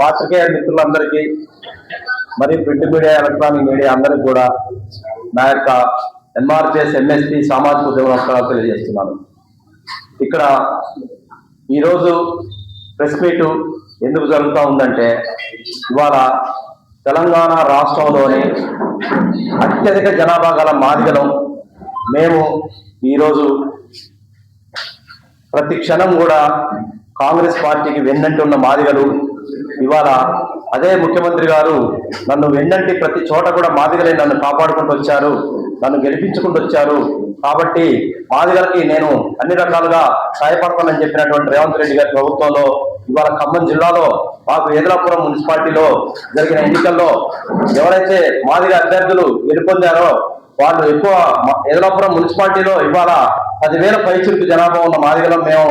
పాత్రికేయ మిత్రులందరికీ మరి ప్రింట్ మీడియా ఎలక్ట్రానిక్ మీడియా అందరికీ కూడా నా యొక్క ఎన్ఆర్పిఎస్ ఎంఎస్పి సామాజిక ఉద్యమ నమస్కారాలు తెలియజేస్తున్నాను. ఇక్కడ ఈరోజు ప్రెస్ మీట్ ఎందుకు జరుగుతూ ఉందంటే ఇవాళ తెలంగాణ రాష్ట్రంలోని అత్యధిక జనాభా గల మాదిగలం మేము ఈరోజు ప్రతి క్షణం కూడా కాంగ్రెస్ పార్టీకి వెన్నంటున్న మాదిగలు ఇవాళ అదే ముఖ్యమంత్రి గారు నన్ను వెన్నంటి ప్రతి చోట కూడా మాదిగలే నన్ను కాపాడుకుంటూ వచ్చారు నన్ను గెలిపించుకుంటూ వచ్చారు. కాబట్టి మాదిగలకి నేను అన్ని రకాలుగా సహాయపడతానని చెప్పినటువంటి రేవంత్ రెడ్డి గారి ప్రభుత్వంలో ఇవాళ ఖమ్మం జిల్లాలో మాకు ఏదలాపురం మున్సిపాలిటీలో జరిగిన ఎన్నికల్లో ఎవరైతే మాదిగ అభ్యర్థులు గెలుపొందారో వాళ్ళు ఎక్కువ ఏదలాపురం మున్సిపాలిటీలో ఇవాళ పదివేల పైచులకు జనాభా ఉన్న మాదిగలం మేము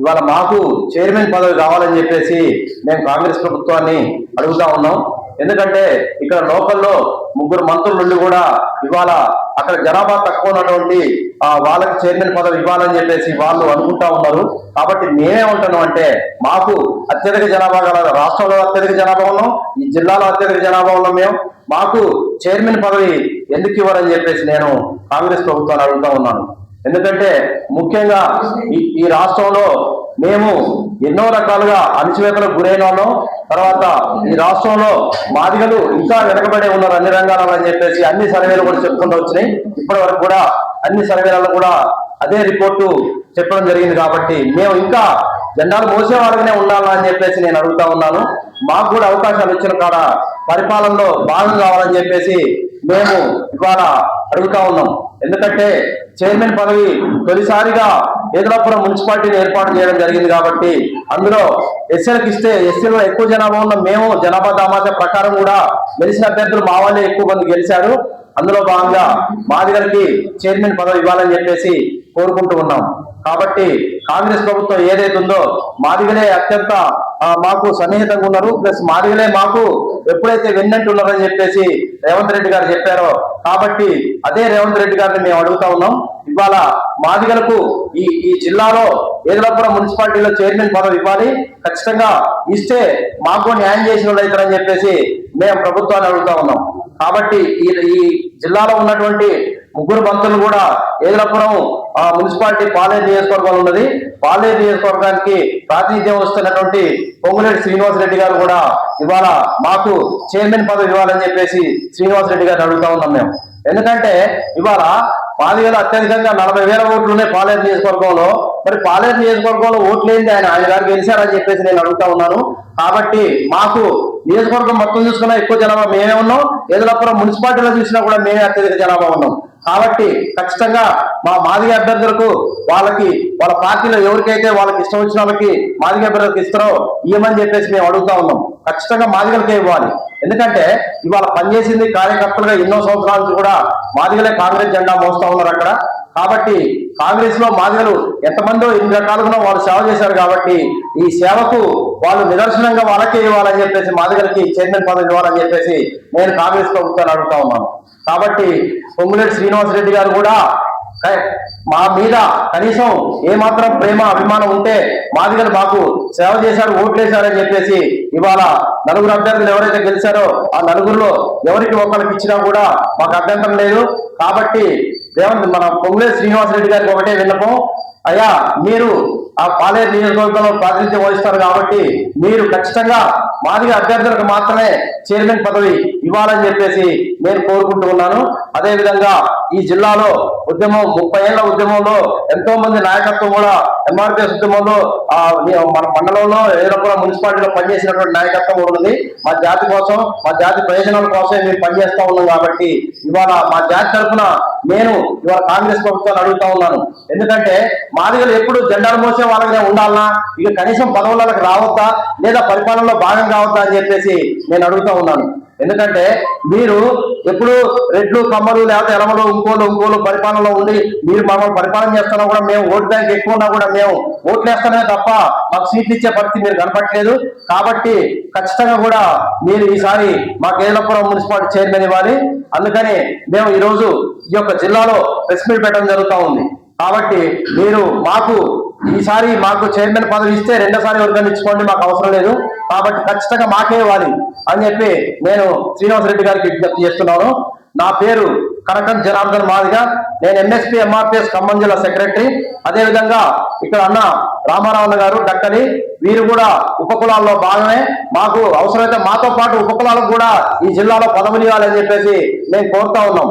ఇవాళ మాకు చైర్మన్ పదవి కావాలని చెప్పేసి మేము కాంగ్రెస్ ప్రభుత్వాన్ని అడుగుతా ఉన్నాం. ఎందుకంటే ఇక్కడ లోకల్లో ముగ్గురు మంత్రుల నుండి కూడా ఇవాళ అక్కడ జనాభా తక్కువ ఉన్నటువంటి వాళ్ళకి చైర్మన్ పదవి ఇవ్వాలని చెప్పేసి వాళ్ళు అనుకుంటా ఉన్నారు. కాబట్టి మేమే ఉంటాను అంటే మాకు అత్యధిక జనాభా గల రాష్ట్రంలో అత్యధిక జనాభా ఉన్నాం ఈ జిల్లాలో అత్యధిక జనాభా ఉన్నాం మేము. మాకు చైర్మన్ పదవి ఎందుకు ఇవ్వాలని చెప్పేసి నేను కాంగ్రెస్ ప్రభుత్వాన్ని అడుగుతా ఉన్నాను. ఎందుకంటే ముఖ్యంగా ఈ ఈ రాష్ట్రంలో మేము ఎన్నో రకాలుగా అణచివేతలకు గురైన వాళ్ళం. తర్వాత ఈ రాష్ట్రంలో మాదిగలు ఇంకా వెనకబడే ఉన్నారు అన్ని రంగాలలో అని చెప్పేసి అన్ని సర్వేలు కూడా చెప్పుకుంటూ వచ్చినాయి. ఇప్పటి వరకు కూడా అన్ని సర్వేలలో కూడా అదే రిపోర్టు చెప్పడం జరిగింది కాబట్టి మేము ఇంకా జెండాలు మోసే వాళ్ళగానే ఉండాలా అని చెప్పేసి నేను అడుగుతా ఉన్నాను. మాకు కూడా అవకాశాలు ఇచ్చిన కాడ పరిపాలనలో భాగం కావాలని చెప్పేసి మేము ఇవాళ అడుగుతా ఉన్నాం. ఎందుకంటే చైర్మన్ పదవి తొలిసారిగా ఏదలాపురం మున్సిపాలిటీని ఏర్పాటు చేయడం జరిగింది కాబట్టి అందులో ఎస్సీలకు ఇస్తే ఎస్సీలో ఎక్కువ జనాభా ఉన్న మేము జనాభా దామాస ప్రకారం కూడా గెలిచిన అభ్యర్థులు మా వాళ్ళే ఎక్కువ మంది గెలిచారు. అందులో భాగంగా మాదిగలకి చైర్మన్ పదవి ఇవ్వాలని చెప్పేసి కోరుకుంటూ ఉన్నాం. కాబట్టి కాంగ్రెస్ ప్రభుత్వం ఏదైతే ఉందో మాదిగలే అత్యంత మాకు సన్నిహితంగా ఉన్నారు. ప్లస్ మాదిగలే మాకు ఎప్పుడైతే వెన్నట్టు చెప్పేసి రేవంత్ రెడ్డి గారు చెప్పారో కాబట్టి అదే రేవంత్ రెడ్డి గారిని మేము అడుగుతా ఉన్నాం. ఇవాళ మాదిగలకు ఈ ఈ జిల్లాలో ఏదలపురం మున్సిపాలిటీలో చైర్మన్ పదవి ఇవ్వాలి. ఖచ్చితంగా ఇస్తే మాకు న్యాయం చేసిన వాళ్ళు చెప్పేసి మేము ప్రభుత్వాన్ని అడుగుతా ఉన్నాం. కాబట్టి ఈ ఈ జిల్లాలో ఉన్నటువంటి ముగ్గురు భక్తులు కూడా ఏదలపురం ఆ, మున్సిపాలిటీ పాలేరు నియోజకవర్గంలో ఉన్నది. పాలేరు నియోజకవర్గానికి ప్రాతినిధ్యం వస్తున్నటువంటి పొంగులేటి శ్రీనివాస్ రెడ్డి గారు కూడా ఇవాళ మాకు చైర్మన్ పదవి ఇవ్వాలని చెప్పేసి శ్రీనివాస్ రెడ్డి గారిని అడుగుతా ఉన్నాం మేము. ఎందుకంటే ఇవాళ పాలివేల అత్యధికంగా నలభై వేల ఓట్లు ఉన్నాయి పాలేరు నియోజకవర్గంలో. మరి పాలేరు నియోజకవర్గంలో ఓట్లు ఏంటి ఆయన? ఆయన గారు గెలిచారని చెప్పేసి నేను అడుగుతా ఉన్నాను. కాబట్టి మాకు నియోజకవర్గం మొత్తం చూసుకున్నా ఎక్కువ జనాభా మేమే ఉన్నాం. ఏదలాపురం మున్సిపాలిటీలో చూసినా కూడా మేమే అత్యధిక జనాభా ఉన్నాం. కాబట్టి ఖచ్చితంగా మా మాదిగ అభ్యర్థులకు వాళ్ళకి వాళ్ళ పార్టీలో ఎవరికైతే వాళ్ళకి ఇష్టం వచ్చిన వాళ్ళకి మాదిగ అభ్యర్థులకు ఇస్తారో ఇవ్వమని చెప్పేసి మేము అడుగుతా ఉన్నాం. ఖచ్చితంగా మాదిగలకే ఇవ్వాలి. ఎందుకంటే ఇవాళ పనిచేసింది కార్యకర్తలుగా ఎన్నో సంవత్సరాల నుంచి కూడా మాదిగలే కాంగ్రెస్ జెండా మోస్తా ఉన్నారు అక్కడ. కాబట్టి కాంగ్రెస్లో మాదిగలు ఎంతమందో ఇన్ని రకాలుగా వాళ్ళు సేవ చేశారు కాబట్టి ఈ సేవకు వాళ్ళు నిదర్శనంగా వాళ్ళకే ఇవ్వాలని చెప్పేసి మాదిగలకి చైర్మన్ పదవి ఇవ్వాలని చెప్పేసి నేను కాంగ్రెస్ ప్రభుత్వాన్ని అడుగుతా ఉన్నాను. కాబట్టి పొంగులేటి శ్రీనివాసరెడ్డి గారు కూడా మా మీద కనీసం ఏమాత్రం ప్రేమ అభిమానం ఉంటే మాదిగలు మాకు సేవ చేశారు ఓట్లేశారని చెప్పేసి ఇవాళ నలుగురు అభ్యర్థులు ఎవరైతే గెలిచారో ఆ నలుగురిలో ఎవరికి ఒకరికి ఇచ్చినా కూడా మాకు అభ్యంతరం లేదు. కాబట్టి రేవంత్ మన పొంగులే శ్రీనివాస్ రెడ్డి గారికి ఒకటే విన్నపం. అయ్యా మీరు ఆ పాలేరు నియోజకవర్గంలో ప్రాతినిధ్యం వహిస్తారు కాబట్టి మీరు ఖచ్చితంగా మాదిగ అభ్యర్థులకు మాత్రమే చైర్మన్ పదవి ఇవ్వాలని చెప్పేసి నేను కోరుకుంటూ ఉన్నాను. అదేవిధంగా ఈ జిల్లాలో ఉద్యమం ముప్పై ఏళ్ళ ఉద్యమంలో ఎంతో మంది నాయకత్వం కూడా ఎంఆర్పిఎస్ ఉద్యమంలో ఆ మన మండలంలో ఏదైనా మున్సిపాలిటీలో పనిచేసినటువంటి నాయకత్వం కూడా ఉంది. మా జాతి కోసం మా జాతి ప్రయోజనాల కోసం మేము పనిచేస్తా ఉన్నాం కాబట్టి ఇవాళ మా జాతి తరఫున నేను ఇవాళ కాంగ్రెస్ ప్రభుత్వాన్ని అడుగుతా ఉన్నాను. ఎందుకంటే మాదిగలు ఎప్పుడు జెండాలు మోసే వాళ్ళగానే ఉండాలనా? ఇక కనీసం పదవులకు రావద్దా? లేదా పరిపాలనలో భాగం కావద్దా అని చెప్పేసి నేను అడుగుతా ఉన్నాను. ఎందుకంటే మీరు ఎప్పుడు రెడ్లు కమ్మలు లేకపోతే ఎలమలు ఇంకోలు ఇంకోలు పరిపాలనలో ఉండి మీరు మమ్మల్ని పరిపాలన చేస్తున్నా కూడా మేము ఓట్ బ్యాంక్ ఎక్కువ ఉన్నా కూడా మేము ఓట్లు వేస్తానే తప్ప మాకు సీట్లు ఇచ్చే పరిస్థితి మీరు కనపట్లేదు కాబట్టి ఖచ్చితంగా కూడా మీరు ఈసారి మాకు కేరళపురం మున్సిపాలిటీ చైర్మన్ ఇవ్వాలి. అందుకని మేము ఈరోజు ఈ యొక్క జిల్లాలో ప్రెస్ మీట్ పెట్టడం జరుగుతూ ఉంది. కాబట్టి మీరు మాకు ఈసారి మాకు చైర్మన్ పదవి ఇస్తే రెండోసారి ఎవరికైనా ఇచ్చుకోండి మాకు అవసరం లేదు. కాబట్టి ఖచ్చితంగా మాకే ఇవ్వాలి అని చెప్పి నేను శ్రీనివాస్ రెడ్డి గారికి విజ్ఞప్తి చేస్తున్నాను. నా పేరు కనకం జనార్దన్ మాదిగా. నేను ఎంఎస్పీ ఎంఆర్పిఎస్ ఖమ్మం జిల్లా సెక్రటరీ. అదేవిధంగా ఇక్కడ అన్న రామారావు గారు డక్కని వీరు కూడా ఉపకులాల్లో భాగమే. మాకు అవసరమైతే మాతో పాటు ఉపకులాలకు కూడా ఈ జిల్లాలో పదవులు ఇవ్వాలని చెప్పేసి మేము కోరుతా ఉన్నాం.